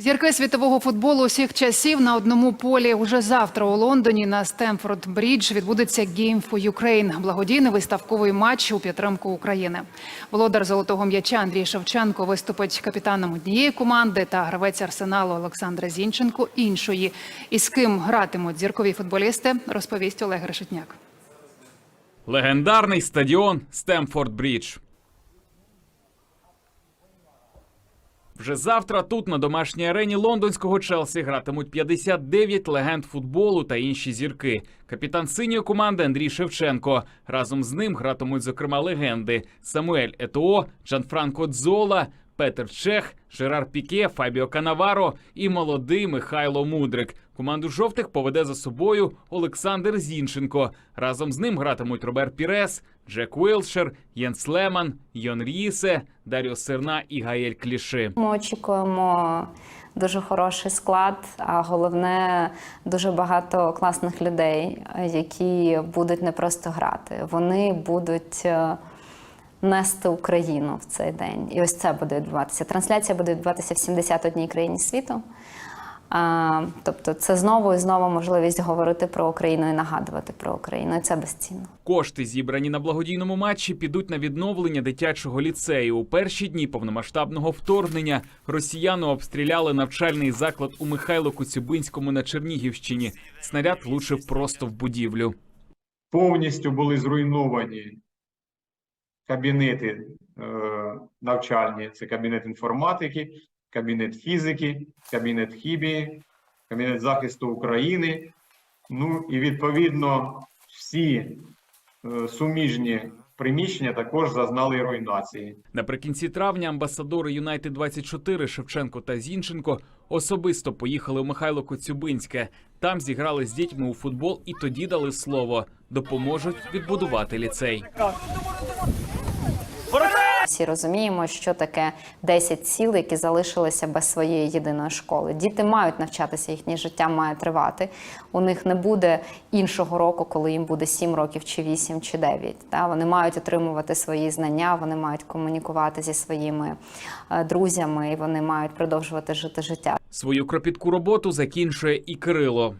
Зірки світового футболу усіх часів на одному полі. Уже завтра у Лондоні на Стемфорд Брідж відбудеться Game for Ukraine – благодійний виставковий матч у підтримку України. Володар золотого м'яча Андрій Шевченко виступить капітаном однієї команди та гравець арсеналу Олександра Зінченко іншої. І з ким гратимуть зіркові футболісти, розповість Олег Решетняк. Легендарний стадіон Стемфорд Брідж. Вже завтра тут на домашній арені лондонського Челсі гратимуть 59 легенд футболу та інші зірки. Капітан синьої команди Андрій Шевченко. Разом з ним гратимуть, зокрема, легенди Самуель Етоо, Джанфранко Дзола, Петер Чех, Жерар Піке, Фабіо Канаваро і молодий Михайло Мудрик. Команду жовтих поведе за собою Олександр Зінченко. Разом з ним гратимуть Робер Пірес, Джек Уилшер, Єнс Леман, Йон Рісе, Даріо Серна і Гаель Кліши. Ми очікуємо дуже хороший склад, а головне дуже багато класних людей, які будуть не просто грати. Вони будуть е, нести Україну в цей день. І ось це буде відбуватися. Трансляція буде відбуватися в 71 країні світу. А, тобто, це знову і знову можливість говорити про Україну і нагадувати про Україну. І це безцінно. Кошти, зібрані на благодійному матчі, підуть на відновлення дитячого ліцею. У перші дні повномасштабного вторгнення росіяни обстріляли навчальний заклад у Михайло Коцюбинському на Чернігівщині. Снаряд влучив просто в будівлю. повністю були зруйновані кабінети е, навчальні. Це кабінет інформатики, кабінет фізики, кабінет хімії, кабінет захисту України. Ну і відповідно всі е, суміжні приміщення також зазнали руйнації. Наприкінці травня амбасадори Юнайтед 24 Шевченко та Зінченко особисто поїхали у Михайло Коцюбинське. Там зіграли з дітьми у футбол і тоді дали слово допоможуть відбудувати ліцей. Всі розуміємо, що таке 10 сіл, які залишилися без своєї єдиної школи. Діти мають навчатися, їхнє життя має тривати. У них не буде іншого року, коли їм буде 7 років, чи 8, чи 9. Та вони мають отримувати свої знання, вони мають комунікувати зі своїми е, друзями, і вони мають продовжувати жити життя. Свою кропітку роботу закінчує і Кирило.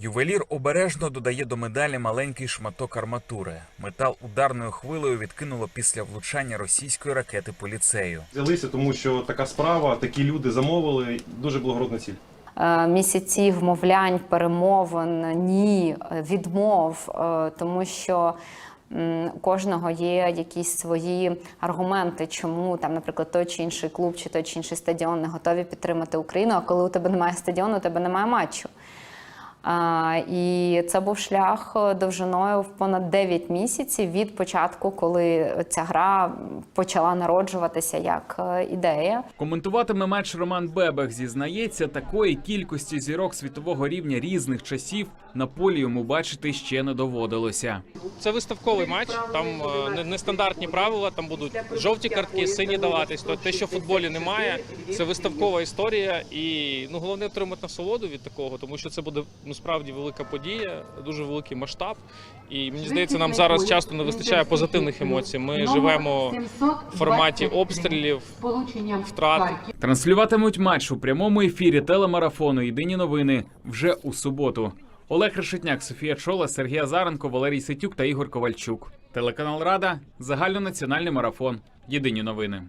Ювелір обережно додає до медалі маленький шматок арматури. Метал ударною хвилею відкинуло після влучання російської ракети по ліцею. Взялися, тому що така справа, такі люди замовили. Дуже благородна ціль. Е, місяці вмовлянь, перемовин, ні, е, відмов, е, тому що. У кожного є якісь свої аргументи, чому там, наприклад, той чи інший клуб чи той чи інший стадіон не готові підтримати Україну. А коли у тебе немає стадіону, у тебе немає матчу. І це був шлях е, довжиною в понад 9 місяців від початку, коли ця гра почала народжуватися як е, ідея. Коментуватиме матч Роман Бебех. Зізнається, такої кількості зірок світового рівня різних часів на полі йому бачити ще не доводилося. Це виставковий матч. Там е, нестандартні правила. Там будуть жовті картки, сині даватись. То те, що в футболі немає, це виставкова історія. І ну головне отримати насолоду від такого, тому що це буде ну справді велика подія, дуже великий масштаб. І мені здається, нам зараз часто не вистачає позитивних емоцій. Ми живемо в форматі обстрілів, втрат. Транслюватимуть матч у прямому ефірі телемарафону Єдині новини вже у суботу. Олег Решетняк, Софія Чола, Сергій Азаренко, Валерій Сетюк та Ігор Ковальчук. Телеканал Рада, загальнонаціональний марафон. Єдині новини.